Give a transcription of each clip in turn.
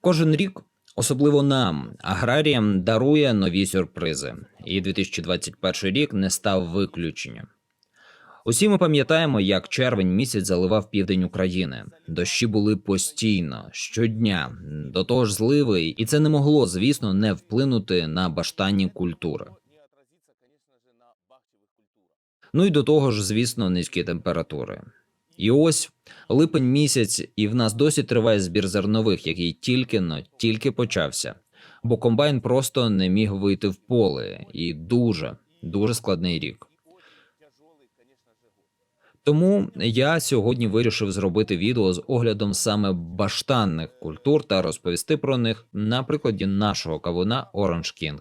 Кожен рік, особливо нам, аграріям, дарує нові сюрпризи, і 2021 рік не став виключенням. Усі ми пам'ятаємо, як червень місяць заливав південь України. Дощі були постійно, щодня, до того ж зливи, і це не могло, звісно, не вплинути на баштанні культури. Ну і до того ж, звісно, низькі температури. І ось липень місяць, і в нас досі триває збір зернових, який тільки но тільки почався, бо комбайн просто не міг вийти в поле, і дуже дуже складний рік. Тому я сьогодні вирішив зробити відео з оглядом саме баштанних культур та розповісти про них на прикладі нашого кавуна Orange King.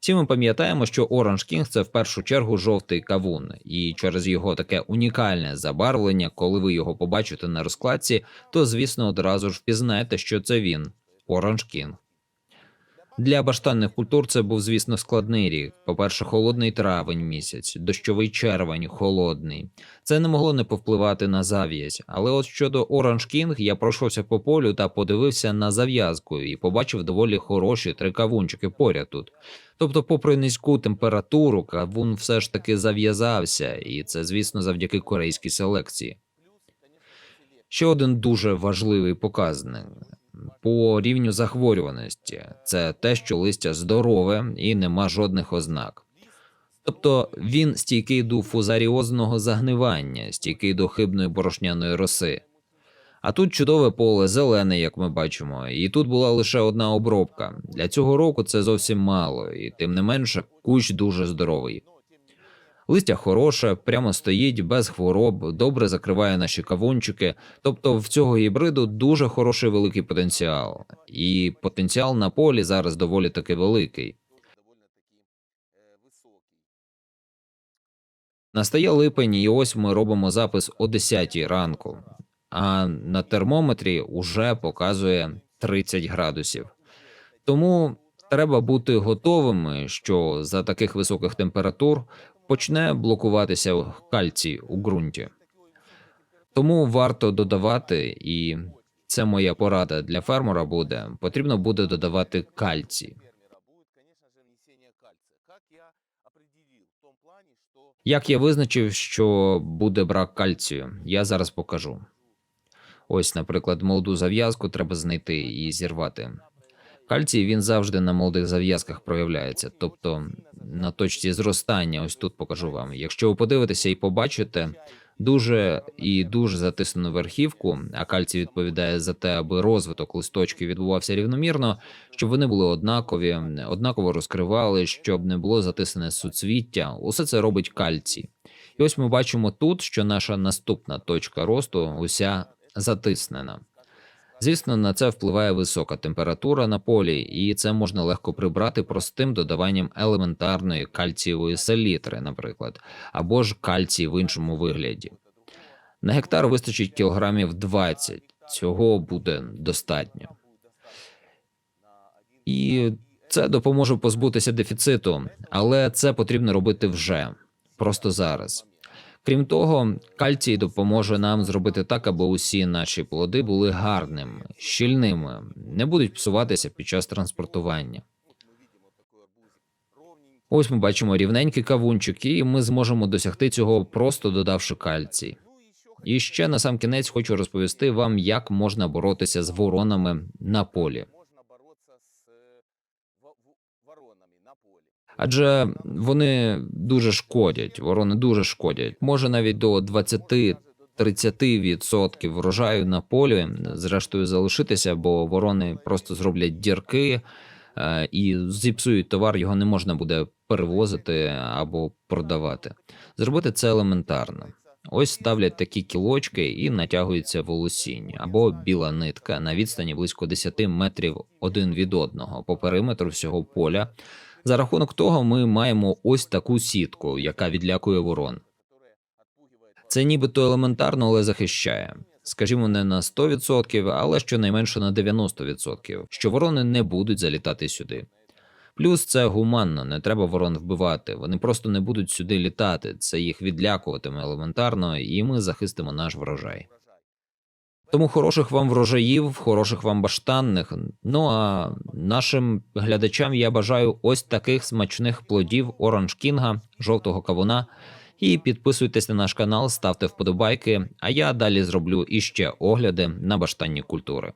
Всі ми пам'ятаємо, що Orange King – це в першу чергу жовтий кавун, і через його таке унікальне забарвлення, коли ви його побачите на розкладці, то звісно одразу ж впізнаєте, що це він Orange King. Для баштанних культур це був, звісно, складний рік. По-перше, холодний травень місяць, дощовий червень, холодний. Це не могло не повпливати на зав'язь. Але от щодо Orange King, я пройшовся по полю та подивився на зав'язку і побачив доволі хороші три кавунчики поряд тут. Тобто, попри низьку температуру, кавун все ж таки зав'язався, і це, звісно, завдяки корейській селекції. Ще один дуже важливий показник по рівню захворюваності це те, що листя здорове і нема жодних ознак. Тобто він стійкий до фузаріозного загнивання, стійкий до хибної борошняної роси. А тут чудове поле, зелене, як ми бачимо, і тут була лише одна обробка. Для цього року це зовсім мало, і тим не менше кущ дуже здоровий. Листя хороше, прямо стоїть без хвороб, добре закриває наші кавунчики. Тобто в цього гібриду дуже хороший великий потенціал, і потенціал на полі зараз доволі таки великий. Настає липень, і ось ми робимо запис о 10 ранку, а на термометрі уже показує 30 градусів. Тому треба бути готовими, що за таких високих температур почне блокуватися кальцій у ґрунті. Тому варто додавати, і це моя порада для фермера буде. Потрібно буде додавати кальцій. Як я визначив, що буде брак кальцію, я зараз покажу. Ось, наприклад, молоду зав'язку треба знайти і зірвати. Кальцій він завжди на молодих зав'язках проявляється, тобто на точці зростання. Ось тут покажу вам. Якщо ви подивитеся і побачите дуже і дуже затиснену верхівку, а кальцій відповідає за те, аби розвиток листочків відбувався рівномірно, щоб вони були однакові, однаково розкривали, щоб не було затиснене суцвіття. Усе це робить кальцій. І ось ми бачимо тут, що наша наступна точка росту уся затиснена. Звісно, на це впливає висока температура на полі, і це можна легко прибрати простим додаванням елементарної кальцієвої селітри, наприклад, або ж кальцій в іншому вигляді. На гектар вистачить кілограмів 20, цього буде достатньо. І це допоможе позбутися дефіциту, але це потрібно робити вже просто зараз. Крім того, кальцій допоможе нам зробити так, аби усі наші плоди були гарними, щільними, не будуть псуватися під час транспортування. Ось ми бачимо рівненькі кавунчики, і ми зможемо досягти цього, просто додавши кальцій. І ще на сам кінець хочу розповісти вам, як можна боротися з воронами на полі. Адже вони дуже шкодять. Ворони дуже шкодять. Може навіть до 20-30% врожаю на полі, зрештою залишитися, бо ворони просто зроблять дірки е, і зіпсують товар. Його не можна буде перевозити або продавати. Зробити це елементарно. Ось ставлять такі кілочки і натягується волосінь або біла нитка на відстані близько 10 метрів один від одного по периметру всього поля. За рахунок того, ми маємо ось таку сітку, яка відлякує ворон. Це нібито елементарно, але захищає. Скажімо, не на 100%, але щонайменше на 90%, що ворони не будуть залітати сюди. Плюс це гуманно, не треба ворон вбивати. Вони просто не будуть сюди літати. Це їх відлякуватиме елементарно, і ми захистимо наш врожай. Тому хороших вам врожаїв, хороших вам баштанних. Ну а нашим глядачам я бажаю ось таких смачних плодів Оранж Кінга, жовтого кавуна. І підписуйтесь на наш канал, ставте вподобайки. А я далі зроблю іще огляди на баштанні культури.